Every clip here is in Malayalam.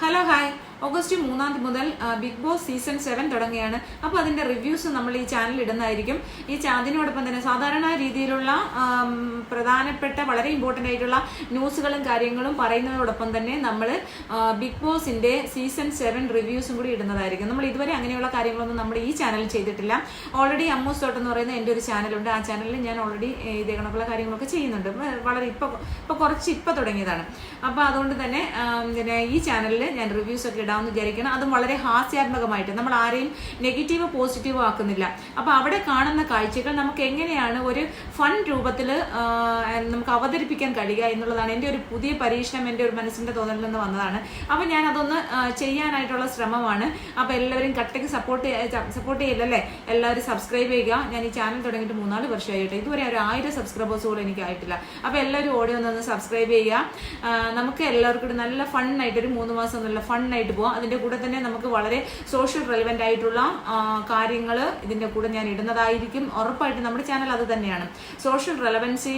ഹലോ ഹായ് ഓഗസ്റ്റ് മൂന്നാം തീയതി മുതൽ ബിഗ് ബോസ് സീസൺ സെവൻ തുടങ്ങുകയാണ്. അപ്പോൾ അതിന്റെ റിവ്യൂസ് നമ്മൾ ഈ ചാനലിൽ ഇടുന്നതായിരിക്കും. ഈ അതിനോടൊപ്പം തന്നെ സാധാരണ രീതിയിലുള്ള പ്രധാനപ്പെട്ട വളരെ ഇമ്പോർട്ടന്റ് ആയിട്ടുള്ള ന്യൂസുകളും കാര്യങ്ങളും പറയുന്നതോടൊപ്പം തന്നെ നമ്മൾ ബിഗ് ബോസിന്റെ സീസൺ സെവൻ റിവ്യൂസും കൂടി ഇടുന്നതായിരിക്കും. നമ്മൾ ഇതുവരെ അങ്ങനെയുള്ള കാര്യങ്ങളൊന്നും നമ്മൾ ഈ ചാനലിൽ ചെയ്തിട്ടില്ല. ഓൾറെഡി അമ്മൂസ് തോട്ട് എന്ന് പറയുന്ന എന്റെ ഒരു ചാനലുണ്ട് ആ ചാനലിൽ ഞാൻ ഓൾറെഡി ഇതേ കണക്കുള്ള കാര്യങ്ങളൊക്കെ ചെയ്യുന്നുണ്ട്. വളരെ ഇപ്പോൾ ഇപ്പോൾ കുറച്ച് ഇപ്പോൾ തുടങ്ങിയതാണ്. അപ്പോൾ അതുകൊണ്ട് തന്നെ ഈ ചാനലിൽ ഞാൻ റിവ്യൂസ് ഒക്കെ ഇടാമെന്ന് വിചാരിക്കണം. അതും വളരെ ഹാസ്യാത്മകമായിട്ട്. നമ്മൾ ആരെയും നെഗറ്റീവ് പോസിറ്റീവ് ആക്കുന്നില്ല. അപ്പോൾ അവിടെ കാണുന്ന കാഴ്ചകൾ നമുക്ക് എങ്ങനെയാണ് ഒരു ഫൺ രൂപത്തിൽ നമുക്ക് അവതരിപ്പിക്കാൻ കഴിയുക എന്നുള്ളതാണ് എന്റെ ഒരു പുതിയ പരീക്ഷണം എന്റെ ഒരു മനസ്സിന്റെ തോന്നലിൽ നിന്ന് വന്നതാണ്. അപ്പോൾ ഞാൻ അതൊന്ന് ചെയ്യാനായിട്ടുള്ള ശ്രമമാണ്. അപ്പോൾ എല്ലാവരും കട്ടയ്ക്ക് സപ്പോർട്ട് സപ്പോർട്ട് ചെയ്യില്ലല്ലേ എല്ലാവരും സബ്സ്ക്രൈബ് ചെയ്യുക. ഞാൻ ഈ ചാനൽ തുടങ്ങിയിട്ട് മൂന്നാൽ വർഷമായിട്ട് ഇതുവരെ ഒരു ആയിരം സബ്സ്ക്രൈബേഴ്സ് പോലും എനിക്ക് ആയിട്ടില്ല. അപ്പോൾ എല്ലാവരും ഓടി ഒന്ന് സബ്സ്ക്രൈബ് ചെയ്യുക. നമുക്ക് എല്ലാവർക്കും നല്ല ഫണ്ണായിട്ട് ഒരു മൂന്ന് മാസം നല്ല ഫണ്ണായിട്ട് പോകാം അതിന്റെ കൂടെ തന്നെ നമുക്ക് വളരെ സോഷ്യൽ റെലവെന്റ് ആയിട്ടുള്ള കാര്യങ്ങൾ ഇതിന്റെ കൂടെ ഞാൻ ഇടുന്നതായിരിക്കും. ഉറപ്പായിട്ടും നമ്മുടെ ചാനൽ അത് തന്നെയാണ്. സോഷ്യൽ റെലവൻസി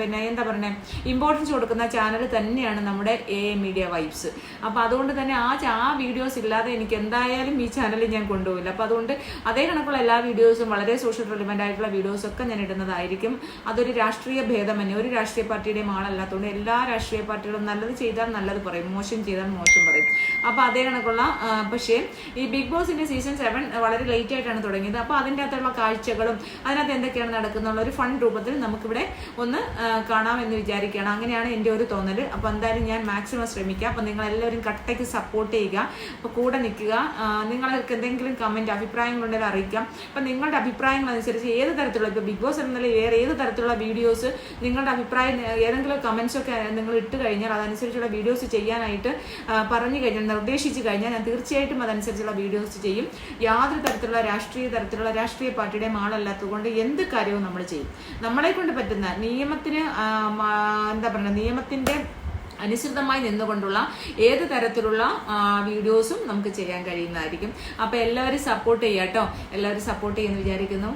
പിന്നെ എന്താ പറയുക ഇമ്പോർട്ടൻസ് കൊടുക്കുന്ന ചാനൽ തന്നെയാണ് നമ്മുടെ എ മീഡിയ വൈബ്സ് അപ്പോൾ അതുകൊണ്ട് തന്നെ ആ ആ വീഡിയോസ് ഇല്ലാതെ എനിക്ക് എന്തായാലും ഈ ചാനൽ ഞാൻ കൊണ്ടുപോകില്ല അപ്പോൾ അതുകൊണ്ട് അതേ കണക്കുള്ള എല്ലാ വീഡിയോസും വളരെ സോഷ്യൽ റെലവെന്റ് ആയിട്ടുള്ള വീഡിയോസ് ഒക്കെ ഞാൻ ഇടുന്നതായിരിക്കും. അതൊരു രാഷ്ട്രീയ ഭേദമന്യേ ഒരു രാഷ്ട്രീയ പാർട്ടിയുടെയും ആളല്ലാത്തതുകൊണ്ട് എല്ലാ രാഷ്ട്രീയ പാർട്ടികളും നല്ലത് ചെയ്താൽ നല്ലത് പറയും. മോശം ചെയ്താൽ മോശം പറയും. അപ്പോൾ അതേ കണക്കുള്ള പക്ഷേ ഈ ബിഗ് ബോസിന്റെ സീസൺ സെവൻ വളരെ ലേറ്റ് ആയിട്ടാണ് തുടങ്ങിയത്. അപ്പോൾ അതിന്റെ അകത്തുള്ള കാഴ്ചകളും അതിനകത്ത് എന്തൊക്കെയാണ് നടക്കുന്നുള്ള ഒരു ഫൺ രൂപത്തിൽ നമുക്കിവിടെ ഒന്ന് കാണാമെന്ന് വിചാരിക്കുകയാണ്. അങ്ങനെയാണ് എന്റെ ഒരു തോന്നൽ. അപ്പോൾ എന്തായാലും ഞാൻ മാക്സിമം ശ്രമിക്കാം. അപ്പോൾ നിങ്ങൾ എല്ലാവരും കട്ടയ്ക്ക് സപ്പോർട്ട് ചെയ്യുക. അപ്പോൾ കൂടെ നിൽക്കുക. നിങ്ങൾക്ക് എന്തെങ്കിലും കമന്റ് അഭിപ്രായങ്ങളുണ്ടെങ്കിൽ അറിയിക്കാം. അപ്പോൾ നിങ്ങളുടെ അഭിപ്രായങ്ങൾ അനുസരിച്ച് ഏത് തരത്തിലുള്ള ഇപ്പോൾ ബിഗ് ബോസ് എന്നല്ല വേറെ ഏത് തരത്തിലുള്ള വീഡിയോസ് നിങ്ങളുടെ അഭിപ്രായം ഏതെങ്കിലും കമൻസ് ഒക്കെ നിങ്ങൾ ഇട്ട് കഴിഞ്ഞാൽ അതനുസരിച്ചുള്ള വീഡിയോസ് ചെയ്യാനായിട്ട് പറഞ്ഞു കഴിഞ്ഞാൽ നിർദ്ദേശിച്ചു കഴിഞ്ഞാൽ ഞാൻ തീർച്ചയായിട്ടും അതനുസരിച്ചുള്ള വീഡിയോസ് ചെയ്യും. യാതൊരു തരത്തിലുള്ള രാഷ്ട്രീയ തരത്തിലുള്ള രാഷ്ട്രീയ പാർട്ടിയുടെയും ആളല്ലാത്തതുകൊണ്ട് എന്ത് കാര്യവും നമ്മൾ ചെയ്യും. നമ്മളെ കൊണ്ട് പറ്റുന്ന നിയമത്തിന് എന്താ പറയുക നിയമത്തിന്റെ അനുസൃതമായി നിന്നുകൊണ്ടുള്ള ഏത് തരത്തിലുള്ള വീഡിയോസും നമുക്ക് ചെയ്യാൻ കഴിയുന്നതായിരിക്കും. അപ്പോൾ എല്ലാവരും സപ്പോർട്ട് ചെയ്യാം കേട്ടോ എല്ലാവരും സപ്പോർട്ട് ചെയ്യുമെന്ന് വിചാരിക്കുന്നു.